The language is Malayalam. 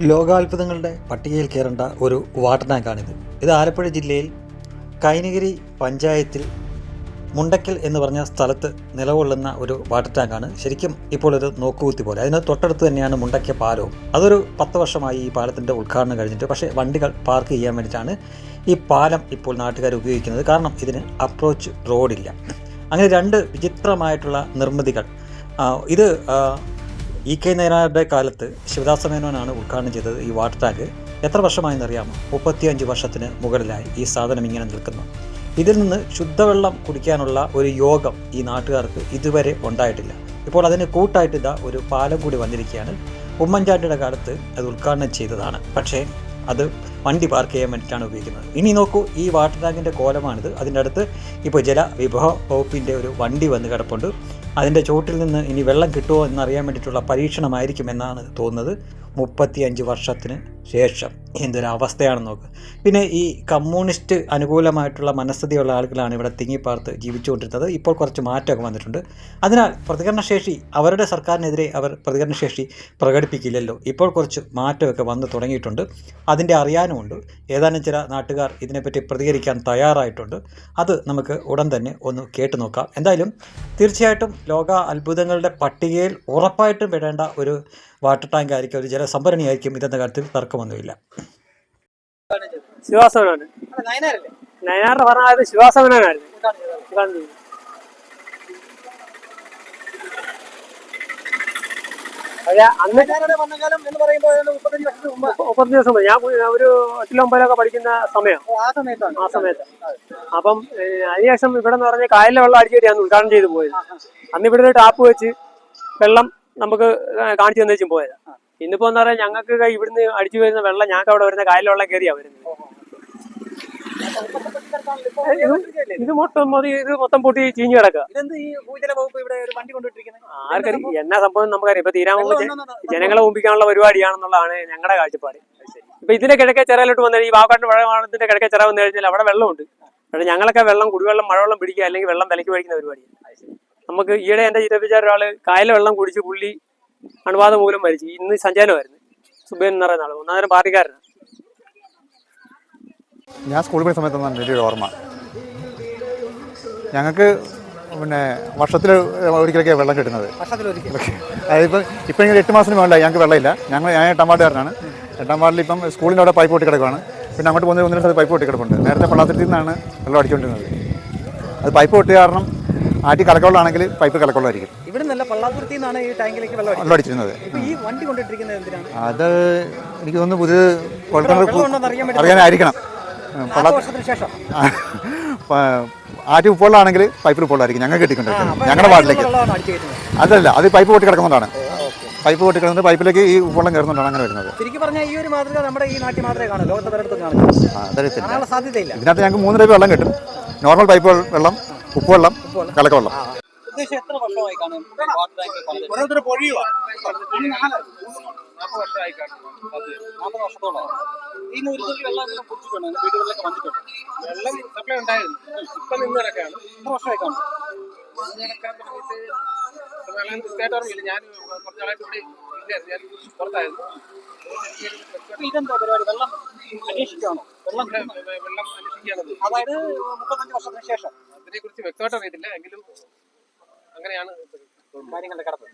ലോകാത്ഭുതങ്ങളുടെ പട്ടികയിൽ കയറേണ്ട ഒരു വാട്ടർ ടാങ്കാണിത്. ഇത് ആലപ്പുഴ ജില്ലയിൽ കൈനഗിരി പഞ്ചായത്തിൽ മുണ്ടക്കൽ എന്ന് പറഞ്ഞ സ്ഥലത്ത് നിലകൊള്ളുന്ന ഒരു വാട്ടർ ടാങ്കാണ്. ശരിക്കും ഇപ്പോൾ ഒരു നോക്കുകുത്തി പോലെ. അതിന് തൊട്ടടുത്ത് തന്നെയാണ് മുണ്ടക്ക പാലവും. അതൊരു പത്ത് വർഷമായി ഈ പാലത്തിന്റെ ഉദ്ഘാടനം കഴിഞ്ഞിട്ട് പക്ഷേ വണ്ടികൾ പാർക്ക് ചെയ്യാൻ വേണ്ടിയിട്ടാണ് ഈ പാലം ഇപ്പോൾ നാട്ടുകാർ ഉപയോഗിക്കുന്നത്. കാരണം ഇതിന് അപ്രോച്ച് റോഡില്ല. അങ്ങനെ രണ്ട് വിചിത്രമായിട്ടുള്ള നിർമ്മിതികൾ. ഇത് ഇ കെ നയനാരുടെ കാലത്ത് ശിവദാസ മേനോനാണ് ഉദ്ഘാടനം ചെയ്തത് ഈ വാട്ടർ ടാങ്ക്. എത്ര വർഷമായെന്ന് അറിയാമോ മുപ്പത്തിയഞ്ച് വർഷത്തിന് മുകളിലായി ഈ സാധനം ഇങ്ങനെ നിൽക്കുന്നു. ഇതിൽ നിന്ന് ശുദ്ധവെള്ളം കുടിക്കാനുള്ള ഒരു യോഗം ഈ നാട്ടുകാർക്ക് ഇതുവരെ ഉണ്ടായിട്ടില്ല. ഇപ്പോൾ അതിന് കൂട്ടായിട്ട് ഇതാ ഒരു പാലം കൂടി വന്നിരിക്കുകയാണ്. ഉമ്മൻചാണ്ടിയുടെ കാലത്ത് അത് ഉദ്ഘാടനം ചെയ്തതാണ്. പക്ഷേ അത് വണ്ടി പാർക്ക് ചെയ്യാൻ വേണ്ടിയിട്ടാണ് ഉപയോഗിക്കുന്നത്. ഇനി നോക്കൂ ഈ വാട്ടർ ടാങ്കിന്റെ കോലമാണിത്. അതിന്റെ അടുത്ത് ഇപ്പോൾ ജലവിഭവ വകുപ്പിന്റെ ഒരു വണ്ടി വന്ന് കിടപ്പുണ്ട്. അതിന്റെ ചുവട്ടിൽ നിന്ന് ഇനി വെള്ളം കിട്ടുമോ എന്നറിയാൻ വേണ്ടിയിട്ടുള്ള പരീക്ഷണമായിരിക്കും എന്നാണ് തോന്നുന്നത്. മുപ്പത്തിയഞ്ച് വർഷത്തിന് ശേഷം എന്തൊരവസ്ഥയാണ് നോക്കുക നോക്ക്. പിന്നെ ഈ കമ്മ്യൂണിസ്റ്റ് അനുകൂലമായിട്ടുള്ള മനസ്ഥിതിയുള്ള ആളുകളാണ് ഇവിടെ തിങ്ങിപ്പാർത്ത് ജീവിച്ചുകൊണ്ടിരുന്നത്. ഇപ്പോൾ കുറച്ച് മാറ്റമൊക്കെ വന്നിട്ടുണ്ട്. അതിനാൽ പ്രതികരണശേഷി അവരുടെ സർക്കാരിനെതിരെ അവർ പ്രതികരണശേഷി പ്രകടിപ്പിക്കില്ലല്ലോ. ഇപ്പോൾ കുറച്ച് മാറ്റമൊക്കെ വന്നു തുടങ്ങിയിട്ടുണ്ട്. അതിന്റെ അറിയാനുമുണ്ട്. ഏതാനും ചില നാട്ടുകാർ ഇതിനെപ്പറ്റി പ്രതികരിക്കാൻ തയ്യാറായിട്ടുണ്ട്. അത് നമുക്ക് ഉടൻ തന്നെ ഒന്ന് കേട്ടു നോക്കാം. എന്തായാലും തീർച്ചയായിട്ടും ലോക അത്ഭുതങ്ങളുടെ പട്ടികയിൽ ഉറപ്പായിട്ടും വിടേണ്ട ഒരു വാട്ടർ ടാങ്ക് ആയിരിക്കും ഒരു ജലസംഭരണി ആയിരിക്കും ഇതെന്ന കാര്യത്തിൽ തർക്കമൊന്നുമില്ല. നയനാറിന്റെ മുപ്പത്തഞ്ച് ദിവസം ഞാൻ ഒരു എട്ടിലും ഒമ്പതിലൊക്കെ പഠിക്കുന്ന സമയം. ആ സമയത്താണ്. ആ സമയത്ത്. അപ്പം അതിനുശേഷം ഇവിടെ എന്ന് പറഞ്ഞ കായലിലെ വെള്ളം അടിച്ചേരി ഞാൻ ഉദ്ഘാടനം ചെയ്തു പോയത്. അന്ന് ഇവിടെ ഒരു ടാപ്പ് വെച്ച് വെള്ളം നമുക്ക് കാണിച്ചു തന്നേച്ചും പോയത്. ഇന്നിപ്പോ എന്താ പറയാ ഞങ്ങൾക്ക് ഇവിടുന്ന് അടിച്ചു വരുന്ന വെള്ളം ഞങ്ങൾക്ക് അവിടെ വരുന്ന കായലുള്ള കയറിയാ വരുന്നത്. ഇത് മൊത്തം മതി ഇത് മൊത്തം പൊട്ടി ചീഞ്ഞു കിടക്കുക എന്നാ സംഭവം നമുക്കറിയാം. ഇപ്പൊ തീരാമുമ്പ് ജനങ്ങളെ ഒമ്പിക്കാനുള്ള പരിപാടിയാണെന്നുള്ളതാണ് ഞങ്ങളുടെ കാഴ്ചപ്പാട്. ഇപ്പൊ ഇതിന്റെ കിഴക്കേ ചിറയിലോട്ട് വന്നാൽ ഈ വാക്കാട്ട് മഴമാണത്തിന്റെ കിഴക്കേ ചിറ വന്നു കഴിഞ്ഞാൽ അവിടെ വെള്ളമുണ്ട്. പക്ഷെ ഞങ്ങളൊക്കെ വെള്ളം കുടിവെള്ളം മഴവെള്ളം പിടിക്കുക അല്ലെങ്കിൽ വെള്ളം വിലക്ക് മേടിക്കുന്ന പരിപാടി നമുക്ക് ഈയിടെ എന്റെ ചിരപ്പിച്ചാർ ഒരാൾ കായലെ വെള്ളം കുടിച്ച് പുള്ളി അണുബാധ മൂലം മരിച്ചു. ഇന്ന് സഞ്ചാരമായിരുന്നു സുബേൻ എന്ന് പറയുന്ന ആൾ ഒന്നാം നേരം പാർട്ടിക്കാരനാണ് ഞാൻ സ്കൂളിൽ പോയ സമയത്ത് എന്റെ ഒരു ഓർമ്മ. ഞങ്ങൾക്ക് പിന്നെ വർഷത്തിൽ ഒരിക്കലൊക്കെ വെള്ളം കിട്ടുന്നത്. അതായത് ഇപ്പം ഇപ്പം ഇങ്ങനെ എട്ട് മാസത്തിന് മുകളിലായി. ഞങ്ങൾക്ക് വെള്ളമില്ല. ഞങ്ങൾ ഞാൻ എട്ടാം വാർഡുകാരനാണ്. എട്ടാം വാർഡിൽ ഇപ്പം സ്കൂളിന്റെ അവിടെ പൈപ്പ് പൊട്ടി കിടക്കുകയാണ് പിന്നെ അങ്ങോട്ട് പോകുന്ന ഒന്നിനും സ്ഥലത്ത് പൈപ്പ് പൊട്ടി കിടപ്പുണ്ട്. നേരത്തെ പള്ളാത്തിൽ നിന്നാണ് വെള്ളം അടിച്ചുകൊണ്ടിരുന്നത് അത് പൈപ്പ് പൊട്ടിയ കാരണം ആറ്റി കലക്കവെള്ളമാണെങ്കിൽ പൈപ്പ് കലക്കവെള്ളമായിരിക്കും ഇവിടെ നല്ല പള്ളാതുരുത്തിൽ നിന്നാണ് ഈ ടാങ്കിലേക്ക് വെള്ളം വെള്ളം അടിച്ചിരുന്നത് ഈ വണ്ടി കൊണ്ടിട്ടിരിക്കുന്നത് എന്തിനാണ്? അത് എനിക്ക് തോന്നുന്നു പുതിയ കുഴൽക്കിണർ അറിയാനായിരിക്കണം ശേഷം. ആറ്റി ഉപ്പുള്ളാണെങ്കിൽ പൈപ്പിൽ ഉപ്പുള്ളായിരിക്കും ഞങ്ങൾ കിട്ടിക്കൊണ്ടിരിക്കുന്നത്. ഞങ്ങളുടെ വാർഡിലേക്ക്. അതല്ല അത് പൈപ്പ് പൊട്ടി കിടക്കുന്നതാണ് പൈപ്പ് പൊട്ടി കിടന്നിട്ട് പൈപ്പിലേക്ക് ഈ ഉപ്പുള്ളം കയറുന്നുണ്ടാണ് അങ്ങനെ വരുന്നത്. ശരിക്കും പറഞ്ഞാൽ ഈ ഒരു മാതൃക നമ്മുടെ ഈ നാട്ടിൽ മാത്രമേ കാണൂ ലോകത്തെ പലയിടത്തും ആ, അതറിയത്തില്ല. ഇതിനകത്ത് ഞങ്ങൾക്ക് മൂന്ന് രൂപ വെള്ളം കിട്ടും. നോർമൽ പൈപ്പ് വെള്ളം ഉപ്പുവെള്ളം കലക്കവെള്ളം. വെള്ളം സപ്ലൈ ഉണ്ടായിരുന്നു. ഇപ്പൊ നിന്ന് കിടക്കാണ് എത്ര വർഷമായി കാണും. ഞാൻ കുറച്ചാളായിട്ട് ഇവിടെ ഇല്ലായിരുന്നു. ഞാൻ പുറത്തായിരുന്നു. ഇതെന്താ പരിപാടി? വെള്ളം അന്വേഷിക്കുകയാണോ വെള്ളം വെള്ളം അന്വേഷിക്കുകയാണത്. അതായത് മുപ്പത്തഞ്ച് വർഷത്തിന് ശേഷം. അതിനെ കുറിച്ച് വ്യക്തമായിട്ട് അറിയത്തില്ല. എങ്കിലും അങ്ങനെയാണ് കാര്യങ്ങളുടെ കിടപ്പ്